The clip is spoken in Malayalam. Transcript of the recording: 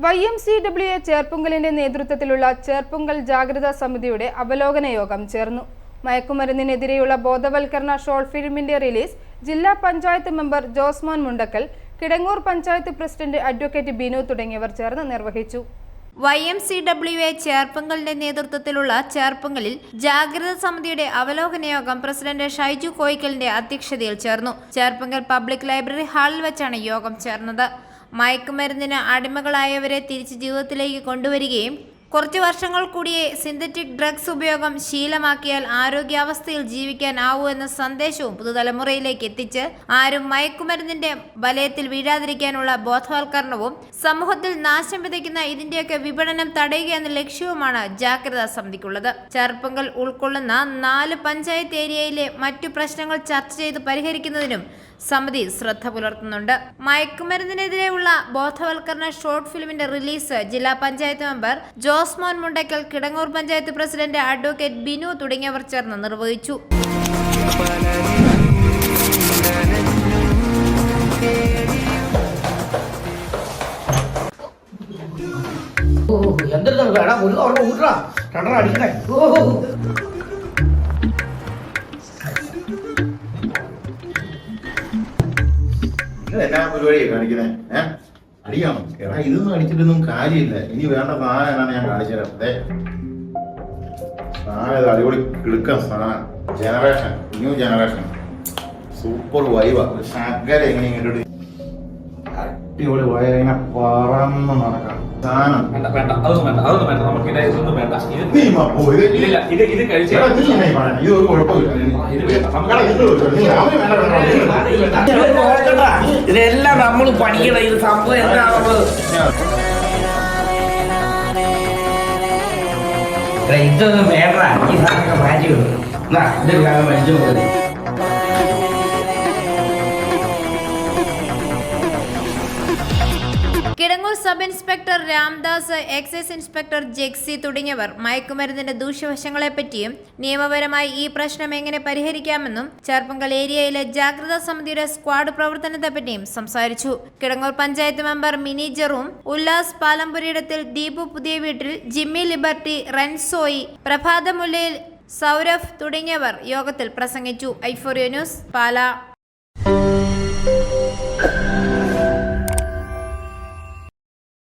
Y M C W A ചേർപ്പുങ്കലിന്റെ നേതൃത്വത്തിലുള്ള ചേർപ്പുങ്കൽ ജാഗ്രതാ സമിതിയുടെ അവലോകന യോഗം ചേർന്നു. മയക്കുമരുന്നിനെതിരെയുള്ള ബോധവൽക്കരണ ഷോർട്ട് ഫിലിമിന്റെ റിലീസ് ജില്ലാ panchayat member Josemon Mundakkal Kidangoor panchayat president advocate Binu തുടങ്ങിയവർ ചേർന്ന് നിർവഹിച്ചു. Y M C W A ചേർപ്പങ്കലിന്റെ നേതൃത്വത്തിലുള്ള ചേർപ്പങ്കലിൽ ജാഗ്രത സമിതിയുടെ അവലോകന യോഗം പ്രസിഡന്റ് ഷൈജു കോയിക്കലിന്റെ അധ്യക്ഷതയിൽ ചേർന്നു. ചേർപ്പങ്കൽ പബ്ലിക് ലൈബ്രറി ഹാളിൽ വെച്ചാണ് യോഗം ചേർന്നത്. മയക്കുമരുന്നിന് അടിമകളായവരെ തിരിച്ച് ജീവിതത്തിലേക്ക് കൊണ്ടുവരികയും കുറച്ച് വർഷങ്ങൾ കൂടിയേ സിന്തറ്റിക് ഡ്രഗ്സ് ഉപയോഗം ശീലമാക്കിയാൽ ആരോഗ്യാവസ്ഥയിൽ ജീവിക്കാനാവൂ എന്ന സന്ദേശവും പുതുതലമുറയിലേക്ക് എത്തിച്ച് ആരും മയക്കുമരുന്നിന്റെ വലയത്തിൽ വീഴാതിരിക്കാനുള്ള ബോധവൽക്കരണവും സമൂഹത്തിൽ നാശം വിതയ്ക്കുന്ന ഇതിന്റെയൊക്കെ വിപണനം തടയുക എന്ന ലക്ഷ്യവുമാണ് ജാഗ്രതാ സമിതിക്കുള്ളത്. ചെറുപ്പങ്കൽ ഉൾക്കൊള്ളുന്ന നാല് പഞ്ചായത്ത് ഏരിയയിലെ മറ്റു പ്രശ്നങ്ങൾ ചർച്ച ചെയ്ത് പരിഹരിക്കുന്നതിനും സമിതി ശ്രദ്ധ പുലർത്തുന്നുണ്ട്. മയക്കുമരുന്നിനെതിരെയുള്ള ബോധവൽക്കരണ ഷോർട്ട് ഫിലിമിന്റെ റിലീസ് ജില്ലാ panchayat member Josemon Mundakkal Kidangoor panchayat president advocate Binu തുടങ്ങിയവർ ചേർന്ന് നിർവഹിച്ചു. എന്തെടുത്താണ് വേണം ഒരു നിങ്ങൾ എന്നാ പരിപാടിയാ കാണിക്കുന്നത് ഏഹ് അടിയാണോ എടാ ഇതൊന്നും അടിച്ചിട്ടൊന്നും കാര്യമില്ല. ഇനി വേണ്ട സാധനം എന്നാണ് ഞാൻ കാണിച്ചു തരാം. അതെ സാധനം അടിപൊളി കിടുക്ക സാധനം. ജനറേഷൻ ന്യൂ ജനറേഷൻ സൂപ്പർ വൈവ ഒരു ശകല എങ്ങനെ ഇങ്ങോട്ട്. അടിപൊളി വയ ഇങ്ങനെ പറന്ന് നടക്കാം സാധനം വേണ്ട വേണ്ട. അതൊന്നും വേണ്ട അതൊന്നും വേണ്ട. നമുക്ക് ഇത് ഇതൊന്നും വേണ്ട. ഇത് ഇത് ഇല്ല ഇത് ഇത് കഴിച്ച്? ഇത് ഇത് ഇത്. ഇതെല്ലാം നമ്മൾ പഠിക്കണം ഇത് സംഭവം എന്താണെന്ന് ഇതൊന്നും വേണ്ട. ഈ സാധനമൊക്കെ മാറ്റി കൊടുക്കും എന്നാ ഇതെല്ലാം മരിച്ചു പോകുന്നത് Kidangoor sub inspector Ramdas excise inspector Jexy തുടങ്ങിയവർ മയക്കുമരുന്നിന്റെ ദൂഷ്യവശങ്ങളെപ്പറ്റിയും നിയമപരമായി ഈ പ്രശ്നം എങ്ങനെ പരിഹരിക്കാമെന്നും ചേർപ്പങ്കൽ ഏരിയയിലെ ജാഗ്രതാ സമിതിയുടെ സ്ക്വാഡ് പ്രവർത്തനത്തെപ്പറ്റിയും സംസാരിച്ചു. കിടങ്ങൂർ പഞ്ചായത്ത് മെമ്പർ മിനി ജെറൂം ഉല്ലാസ് പാലംപുരിയിടത്തിൽ ദീപു പുതിയ വീട്ടിൽ ജിമ്മി ലിബർട്ടി റെൻസോയി പ്രഭാതമുല്ലയിൽ സൗരഭ് തുടങ്ങിയവർ യോഗത്തിൽ പ്രസംഗിച്ചു. ഐഫോറിയോ ന്യൂസ് പാല.